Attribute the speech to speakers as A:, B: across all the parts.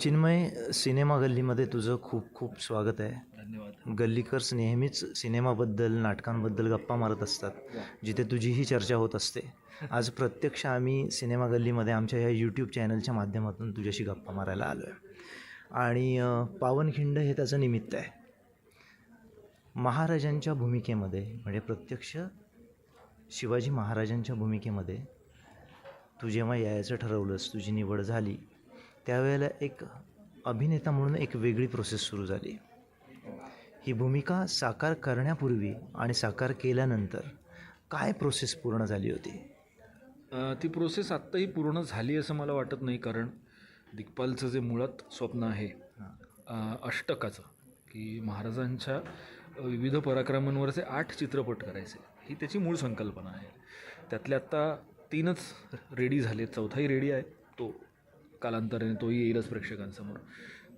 A: Chinmay cinema गल्लीमध्ये तुझं खूप खूप स्वागत आहे.
B: धन्यवाद.
A: गल्लीकर्स नेहमीच सिनेमाबद्दल नाटकांबद्दल गप्पा मारत असतात जिथे तुझीही चर्चा होत असते. आज प्रत्यक्ष आम्ही सिनेमा गल्लीमध्ये आमच्या या यूट्यूब चॅनलच्या माध्यमातून तुझ्याशी गप्पा मारायला आलो आहे आणि पावनखिंड हे त्याचं निमित्त आहे. महाराजांच्या भूमिकेमध्ये म्हणजे प्रत्यक्ष शिवाजी महाराजांच्या भूमिकेमध्ये तू जेव्हा यायचं ठरवलंस तुझी निवड झाली त्यावेळेला एक अभिनेता म्हणून एक वेगळी प्रोसेस सुरू झाली. ही भूमिका साकार करण्यापूर्वी आणि साकार केल्यानंतर काय प्रोसेस पूर्ण झाली होती?
B: ती प्रोसेस आत्ताही पूर्ण झाली असं मला वाटत नाही कारण दिग्पालचं जे मुळात स्वप्न आहे अष्टकाचं की महाराजांच्या विविध पराक्रमांवरचे आठ चित्रपट करायचे ही त्याची मूळ संकल्पना आहे. त्यातले आत्ता तीनच रेडी झाले चौथाही रेडी आहे तो. कालांतराने तोही येईलच प्रेक्षकांसमोर.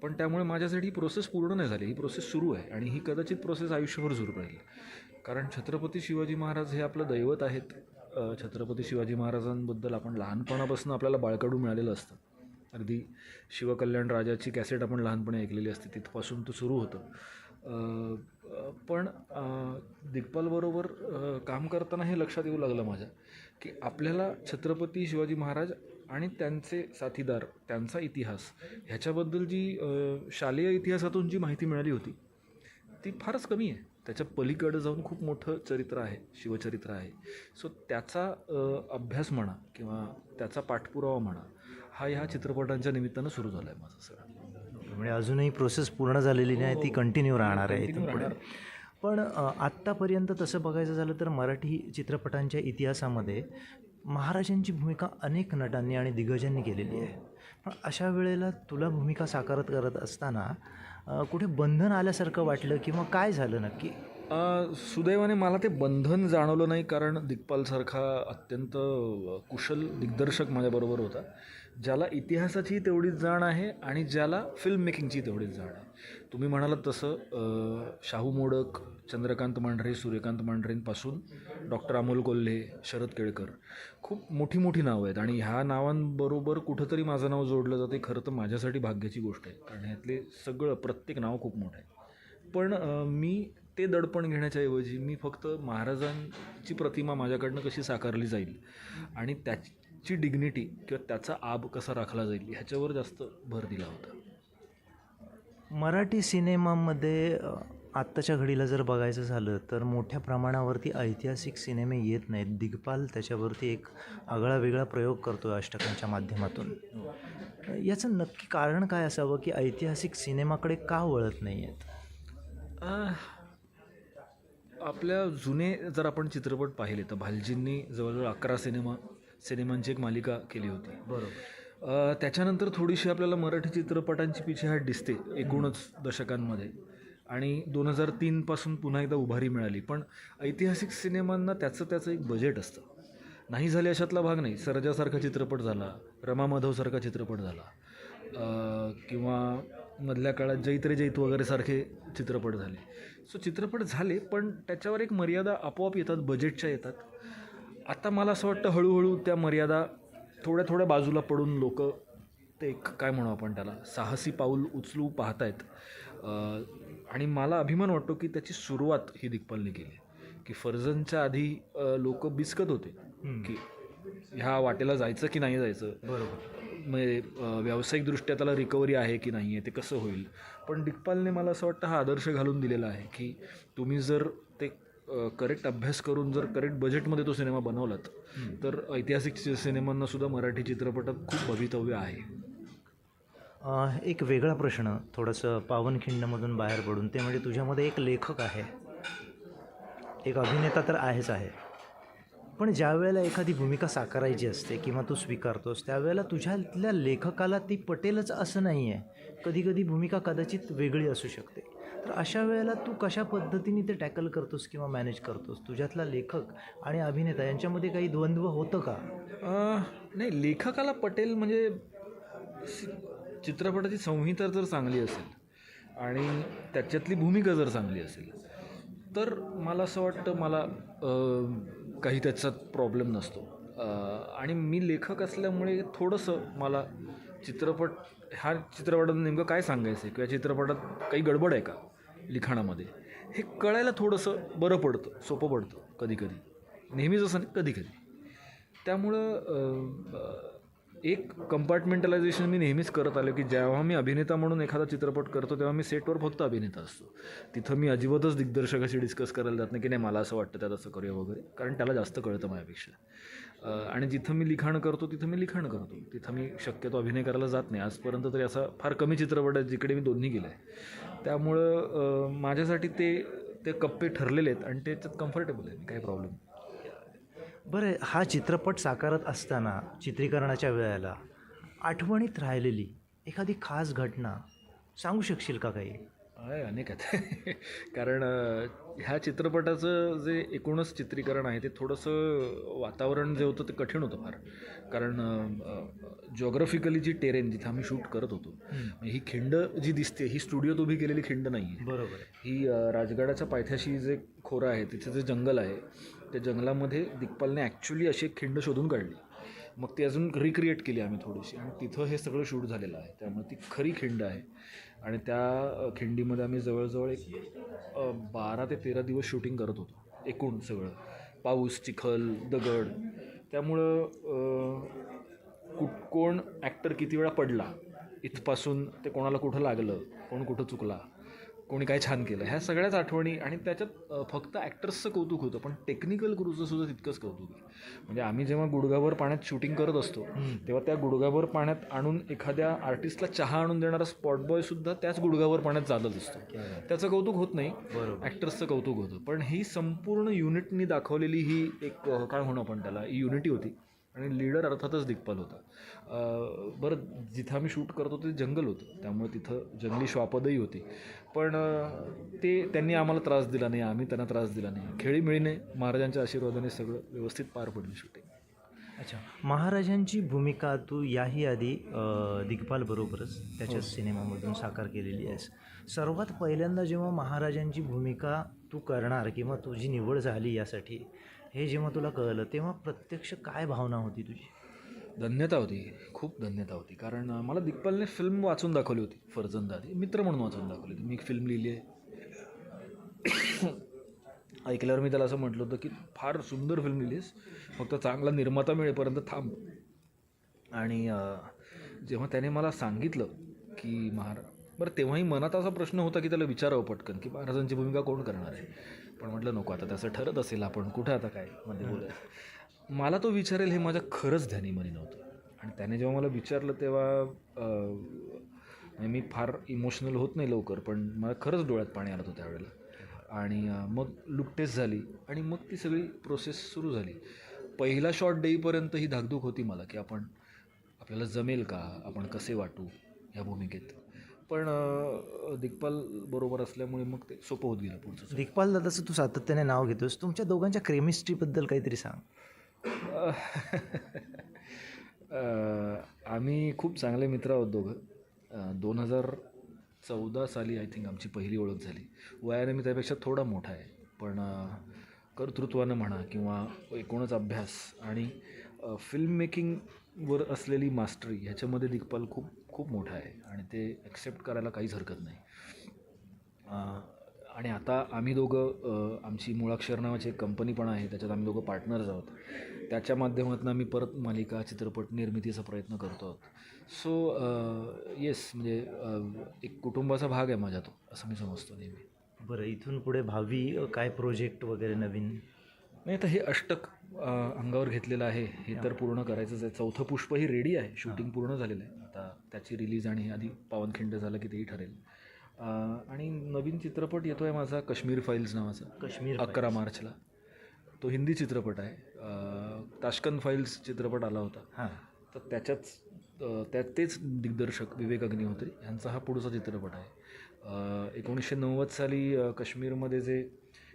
B: पण त्यामुळे माझ्यासाठी ही प्रोसेस पूर्ण नाही झाली. ही प्रोसेस सुरू आहे आणि ही कदाचित प्रोसेस आयुष्यभर सुरू राहील. कारण छत्रपती शिवाजी महाराज हे आपलं दैवत आहेत. छत्रपती शिवाजी महाराजांबद्दल आपण लहानपणापासून आपल्याला बाळकाडू मिळालेलं असतं. अगदी शिवकल्याण राजाची कॅसेट आपण लहानपणी ऐकलेली असते. तिथपासून तो सुरू होतं. पण दिग्पालबरोबर काम करताना हे लक्षात येऊ लागलं माझ्या की आपल्याला छत्रपती शिवाजी महाराज आणि त्यांचे साथीदार त्यांचा इतिहास ह्याच्याबद्दल जी शालेय इतिहासातून जी माहिती मिळाली होती ती फारच कमी आहे. त्याच्या पलीकडं जाऊन खूप मोठं चरित्र आहे शिवचरित्र आहे. सो त्याचा अभ्यास म्हणा किंवा त्याचा पाठपुरावा म्हणा हा ह्या चित्रपटांच्या निमित्तानं सुरू झाला आहे माझं सगळं.
A: म्हणजे अजूनही प्रोसेस पूर्ण झालेली नाही ती कंटिन्यू राहणार आहे पुढे. पण आत्तापर्यंत तसं बघायचं झालं तर मराठी चित्रपटांच्या इतिहासामध्ये महाराजांची भूमिका अनेक नटांनी आणि दिग्गजांनी केलेली आहे. पण अशा वेळेला तुला भूमिका साकारत करत असताना कुठे बंधन आल्यासारखं वाटलं किंवा काय झालं नक्की?
B: सुदैवाने मला ते बंधन जाणवलं नाही कारण दिग्पालसारखा अत्यंत कुशल दिग्दर्शक माझ्याबरोबर होता. ज्याला इतिहासाची तेवढीच जाण आहे आणि ज्याला फिल्म मेकिंगची तेवढीच जाण आहे. तुम्ही म्हणालात तसं शाहू मोडक चंद्रकांत मांढरे सूर्यकांत मांढरेंपासून डॉक्टर अमोल कोल्हे शरद केळकर खूप मोठी मोठी नावं आहेत. आणि ह्या नावांबरोबर कुठंतरी माझं नाव जोडलं जाते खरं तर माझ्यासाठी भाग्याची गोष्ट आहे. कारण ह्यातले सगळं प्रत्येक नाव खूप मोठं आहे. पण मी ते दडपण घेण्याच्या ऐवजी मी फक्त महाराजांची प्रतिमा माझ्याकडनं कशी साकारली जाईल आणि त्याची डिग्निटी किंवा त्याचा आब कसा राखला जाईल ह्याच्यावर जास्त भर दिला होता.
A: मराठी सिनेमामध्ये आत्ताच्या घडीला जर बघायचं झालं तर मोठ्या प्रमाणावरती ऐतिहासिक सिनेमे येत नाहीत. दिग्पाल त्याच्यावरती एक आगळा वेगळा प्रयोग करतो अष्टकांच्या माध्यमातून. याचं नक्की कारण काय असावं की ऐतिहासिक सिनेमाकडे का वळत नाही आहेत
B: आपल्या जुने जर आपण चित्रपट पाहिले तर भालजींनी जवळजवळ अकरा सिनेमा सिनेमांची एक मालिका केली होती.
A: बरोबर.
B: त्याच्यानंतर थोडीशी आपल्याला मराठी चित्रपटांची पिछेहाट दिसते एकूणच दशकांमध्ये. आणि दोन हजार तीनपासून पुन्हा एकदा उभारी मिळाली. पण ऐतिहासिक सिनेमांना त्याचं त्याचं एक बजेट असतं. नाही झाले अशातला भाग नाही. सरजासारखा चित्रपट झाला रमा माधवसारखा चित्रपट झाला अ, किंवा मधल्या काळात जैत्रे जैत वगैरे सारखे चित्रपट झाले. सो चित्रपट झाले पण त्याच्यावर एक मर्यादा आपोआप येतात बजेटच्या येतात. आता मला असं वाटतं हळूहळू त्या मर्यादा थोड्या थोड्या बाजूला पडून लोक ते एक काय म्हणू आपण त्याला साहसी पाऊल उचलू पाहतायत. अ, आणि मला अभिमान वाटतो की त्याची सुरुवात ही दिग्पालने केली की फर्जनच्या आधी लोक बिस्कत होते की ह्या वाटेला जायचं की नाही जायचं?
A: बरोबर.
B: म्हणजे व्यावसायिकदृष्ट्या त्याला रिकव्हरी आहे की नाही आहे ते कसं होईल? पण दिग्पालने मला असं वाटतं हा आदर्श घालून दिलेला आहे की तुम्ही जर ते करेक्ट अभ्यास करून जर करेक्ट बजेटमध्ये तो सिनेमा बनवलात तर ऐतिहासिक सिनेमांना सुद्धा मराठी चित्रपटात खूप भवितव्य आहे.
A: एक वेगळा प्रश्न थोडंसं पावनखिंडमधून बाहेर पडून ते म्हणजे तुझ्यामध्ये एक लेखक आहे. एक अभिनेता तर आहेच आहे. पण ज्या वेळेला एखादी भूमिका साकारायची असते किंवा तू स्वीकारतोस त्यावेळेला तुझ्यातल्या लेखकाला ती पटेलच असं नाही आहे कधी कधी भूमिका कदाचित वेगळी असू शकते. तर अशा वेळेला तू कशा पद्धतीने ते टॅकल करतोस किंवा मॅनेज करतोस? तुझ्यातला लेखक आणि अभिनेता यांच्यामध्ये काही द्वंद्व होतं का?
B: नाही लेखकाला पटेल म्हणजे चित्रपटाची संहिता जर चांगली असेल आणि त्याच्यातली भूमिका जर चांगली असेल तर मला असं वाटतं मला काही त्याच्यात प्रॉब्लेम नसतो. आणि मी लेखक असल्यामुळे थोडंसं मला चित्रपट ह्या चित्रपटात नेमकं काय सांगायचं आहे किंवा चित्रपटात काही गडबड आहे का? लिखाणामध्ये. हे कळायला थोडंसं बरं पडतं सोपं पडतं कधी कधी नेहमीच असं नाही कधी कधी त्यामुळं एक कंपार्टमेंटलायझेशन मी नेहमीच करत आलो की जेव्हा मी अभिनेता म्हणून एखादा चित्रपट करतो तेव्हा मी सेटवर फक्त अभिनेता असतो. तिथं मी अजिबातच दिग्दर्शकाशी डिस्कस करायला जात नाही की नाही मला असं वाटतं त्यात असं करूया वगैरे. कारण त्याला जास्त कळतं माझ्यापेक्षा. आणि जिथं मी लिखाण करतो तिथं मी लिखाण करतो. तिथं मी शक्यतो अभिनय करायला जात नाही. आजपर्यंत तरी असा फार कमी चित्रपट आहे जिकडे मी दोन्ही गेलो आहे त्यामुळं माझ्यासाठी ते ते कप्पे ठरलेले आहेत आणि त्याच्यात कम्फर्टेबल आहे काही प्रॉब्लेम
A: बरं हा चित्रपट साकारत असताना चित्रीकरणाच्या वेळेला आठवणीत राहिलेली एखादी खास घटना सांगू शकशील का काही?
B: आहे अनेक आहेत. कारण ह्या चित्रपटाचं जे एकूणच चित्रीकरण आहे ते थोडंसं वातावरण जे होतं ते कठीण होतं फार. कारण जॉग्रफिकली जी टेरेन जिथे आम्ही शूट करत होतो ही खिंड जी दिसते ही स्टुडिओत उभी केलेली खिंड नाही आहे.
A: बरोबर
B: ही राजगडाच्या पायथ्याशी जे खोरं आहे तिथे जे जंगल आहे त्या जंगलामध्ये दिग्पालने ॲक्च्युली अशी एक खिंड शोधून काढली. मग ती अजून रिक्रिएट केली आम्ही थोडीशी. आणि तिथं हे सगळं शूट झालेलं आहे. त्यामुळे ती खरी खिंड आहे. आणि त्या खिंडीमध्ये आम्ही जवळजवळ एक बारा ते तेरा दिवस शूटिंग करत होतो एकूण सगळं. पाऊस चिखल दगड. त्यामुळं कुठ कोण ॲक्टर किती वेळा पडला इथपासून ते कोणाला कुठं लागलं कोण कुठं चुकला कोणी काय छान केलं. ह्या सगळ्याच आठवणी आणि त्याच्यात फक्त ॲक्टर्सचं कौतुक होतं पण टेक्निकल क्रूचं सुद्धा तितकंच कौतुक आहे. म्हणजे आम्ही जेव्हा गुडगावर पाण्यात शूटिंग करत असतो तेव्हा त्या गुडगावर पाण्यात आणून एखाद्या आर्टिस्टला चहा आणून देणारा स्पॉट बॉय सुद्धा त्याच गुडगावर पाण्यात चालत असतो. त्याचं कौतुक होत नाही ॲक्टर्सचं कौतुक होतं. पण ही संपूर्ण युनिटनी दाखवलेली ही एक काय म्हणू आपण त्याला युनिटी होती. आणि लीडर अर्थातच दिग्पाल होता. बरं जिथं आम्ही शूट करत होतो ते जंगल होतं. त्यामुळे तिथं जंगली श्वापदही होती. पण ते त्यांनी आम्हाला त्रास दिला नाही. आम्ही त्यांना त्रास दिला नाही. खेळीमिळीने महाराजांच्या आशीर्वादाने सगळं व्यवस्थित पार पडलं शूटिंग
A: अच्छा. महाराजांची भूमिका तू याही आधी दिग्पालबरोबरच त्याच्या सिनेमामधून साकार केलेली आहेस. सर्वात पहिल्यांदा जेव्हा महाराजांची भूमिका तू करणार किंवा तुझी निवड झाली यासाठी हे जेव्हा तुला कळलं तेव्हा प्रत्यक्ष काय भावना होती तुझी?
B: धन्यता होती खूप धन्यता होती. कारण मला दिग्पालने फिल्म वाचून दाखवली होती फर्जंदा आधी मित्र म्हणून वाचून दाखवली होती. मी एक फिल्म लिहिली आहे. ऐकल्यावर मी त्याला असं म्हटलं होतं की फार सुंदर फिल्म लिहिलीस. फक्त चांगला निर्माता मिळेपर्यंत थांब. आणि जेव्हा त्याने मला सांगितलं की महारा बरं तेव्हाही मनात असा प्रश्न होता की त्याला विचारावं पटकन की महाराजांची भूमिका कोण करणार आहे? पण म्हटलं नको आता त्याचं ठरत असेल आपण कुठं आता काय? मध्ये बोलायचं मला तो विचारेल हे माझ्या खरंच ध्यानीमनी नव्हतं. आणि त्याने जेव्हा मला विचारलं तेव्हा म्हणजे मी फार इमोशनल होत नाही लवकर पण मला खरंच डोळ्यात पाणी आलं होतं त्यावेळेला. आणि मग लुक टेस्ट झाली आणि मग ती सगळी प्रोसेस सुरू झाली. पहिला शॉट देईपर्यंत ही धाकधूक होती मला की आपण आपल्याला जमेल का? आपण कसे वाटू ह्या भूमिकेत? पण दिग्पाल बरोबर असल्यामुळे मग ते सोपं होत गेलं पुढचं
A: दिग्पाल दादाचं तू सातत्याने नाव घेतोस. तुमच्या दोघांच्या केमिस्ट्रीबद्दल काहीतरी सांग.
B: आम्ही खूप चांगले मित्र आहोत दोघं. दोन हजार चौदा साली आय थिंक आमची पहिली ओळख झाली. वयाने मी त्यापेक्षा थोडा मोठा आहे. पण कर्तृत्वानं म्हणा किंवा एकूणच अभ्यास आणि फिल्म मेकिंगवर असलेली मास्टरी ह्याच्यामध्ये दिग्पाल खूप खूप मोठा आहे आणि ते ॲक्सेप्ट करायला काहीच हरकत नाही. आणि आता आम्ही दोघं आमची मुळाक्षर नावाची एक कंपनी पण आहे त्याच्यात आम्ही दोघं पार्टनर्स आहोत. त्याच्या माध्यमातून आम्ही परत मालिका चित्रपट निर्मितीचा प्रयत्न करतो आहोत. सो येस म्हणजे एक कुटुंबाचा भाग आहे माझ्या तो असं मी समजतो नेहमी.
A: बरं इथून पुढे भावी काय प्रोजेक्ट वगैरे नवीन?
B: नाही तर हे अष्टक अंगावर घेतलेलं आहे हे तर पूर्ण करायचंच आहे. चौथं पुष्पही रेडी आहे शूटिंग पूर्ण झालेलं आहे. आता त्याची रिलीज आणि आधी पावनखिंड झालं की तेही ठरेल. आणि नवीन चित्रपट येतो आहे माझा काश्मीर फाईल्स नावाचा.
A: काश्मीर
B: अकरा मार्चला. तो हिंदी चित्रपट आहे. अ, ताशकंद फाईल्स चित्रपट आला होता.
A: हां.
B: तर त्याच्याच अ, त्या तेच दिग्दर्शक विवेक अग्निहोत्री यांचा हा पुढचा चित्रपट आहे. एकोणीसशे नव्वद साली काश्मीरमध्ये जे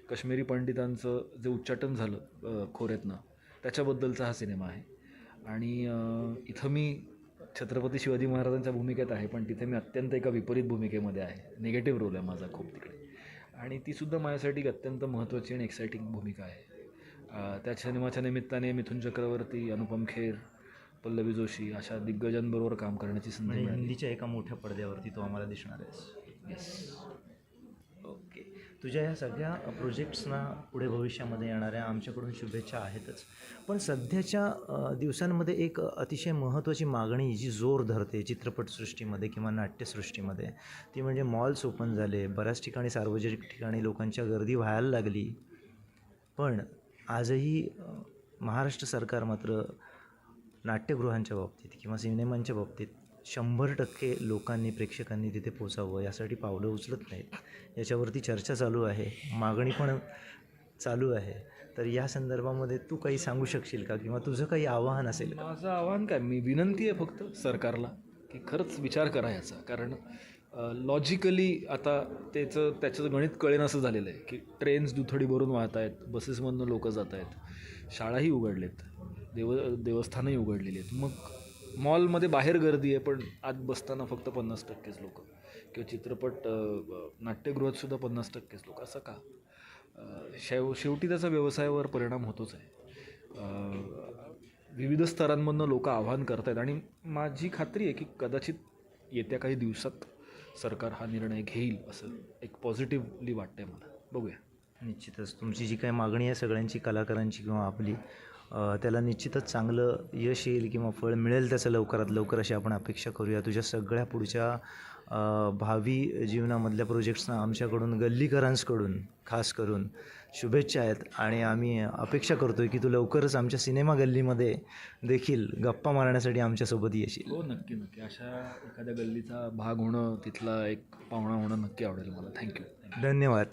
B: काश्मीरी पंडितांचं जे उच्चाटन झालं खोऱ्यातनं त्याच्याबद्दलचा हा सिनेमा आहे. आणि इथं मी छत्रपती शिवाजी महाराजांच्या भूमिकेत आहे पण तिथे मी अत्यंत एका विपरीत भूमिकेमध्ये आहे. निगेटिव्ह रोल आहे माझा खूप तिकडे. आणि तीसुद्धा माझ्यासाठी एक अत्यंत महत्त्वाची आणि एक्सायटिंग भूमिका आहे. त्या सिनेमाच्या निमित्ताने मिथुन चक्रवर्ती अनुपम खेर पल्लवी जोशी अशा दिग्गजांबरोबर काम करण्याची संधी
A: हिंदीच्या एका मोठ्या पडद्यावरती तो आम्हाला दिसणार आहेस.
B: येस
A: तुझ्या ह्या सगळ्या प्रोजेक्ट्सना पुढे भविष्यामध्ये येणाऱ्या आमच्याकडून शुभेच्छा आहेतच. पण सध्याच्या दिवसांमध्ये एक अतिशय महत्त्वाची मागणी जी जोर धरते चित्रपटसृष्टीमध्ये किंवा नाट्यसृष्टीमध्ये ती म्हणजे मॉल्स ओपन झाले बऱ्याच ठिकाणी सार्वजनिक ठिकाणी लोकांच्या गर्दी व्हायला लागली. पण आजही महाराष्ट्र सरकार मात्र नाट्यगृहांच्या बाबतीत किंवा सिनेमांच्या बाबतीत शंभर टक्के लोकांनी प्रेक्षकांनी तिथे पोचावं यासाठी पावलं उचलत नाहीत. याच्यावरती चर्चा चालू आहे मागणी पण चालू आहे. तर या संदर्भामध्ये तू काही सांगू शकशील का? किंवा तुझं काही आव्हान असेल का?
B: माझं आव्हान काय? मी विनंती आहे फक्त सरकारला की खरंच विचार करा याचा. कारण लॉजिकली आता त्याचं त्याचं गणित कळेन असं झालेलं आहे की ट्रेन्स दुथडी भरून वाहत आहेत बसेसमधनं लोक जात आहेत शाळाही उघडलेत देव देवस्थानही उघडलेली आहेत. मग मॉलमध्ये बाहेर गर्दी आहे पण आत बसताना फक्त पन्नास टक्केच लोक. किंवा चित्रपट नाट्यगृहातसुद्धा पन्नास टक्केच लोक. असं का? शेव शेवटी त्याचा व्यवसायावर परिणाम होतोच आहे. विविध स्तरांमधनं लोक आव्हान करत आहेत आणि माझी खात्री आहे की कदाचित येत्या काही दिवसात सरकार हा निर्णय घेईल असं एक पॉझिटिव्हली वाटतंय मला. बघूया.
A: निश्चितच. तुमची जी काही मागणी आहे सगळ्यांची कलाकारांची किंवा आपली त्याला निश्चितच चांगलं यश येईल किंवा फळ मिळेल त्याचं लवकरात लवकर अशी आपण अपेक्षा करूया. तुझ्या सगळ्या पुढच्या भावी जीवनामधल्या प्रोजेक्ट्सना आमच्याकडून गल्लीकरांकडून खास करून शुभेच्छा आहेत. आणि आम्ही अपेक्षा करतोय की तू लवकरच आमच्या सिनेमा गल्लीमध्ये देखील गप्पा मारण्यासाठी आमच्यासोबत येशील.
B: हो नक्की नक्की. अशा एखाद्या गल्लीचा भाग होणं तिथला एक पाहुणा होणं नक्की आवडेल मला. थँक्यू
A: धन्यवाद.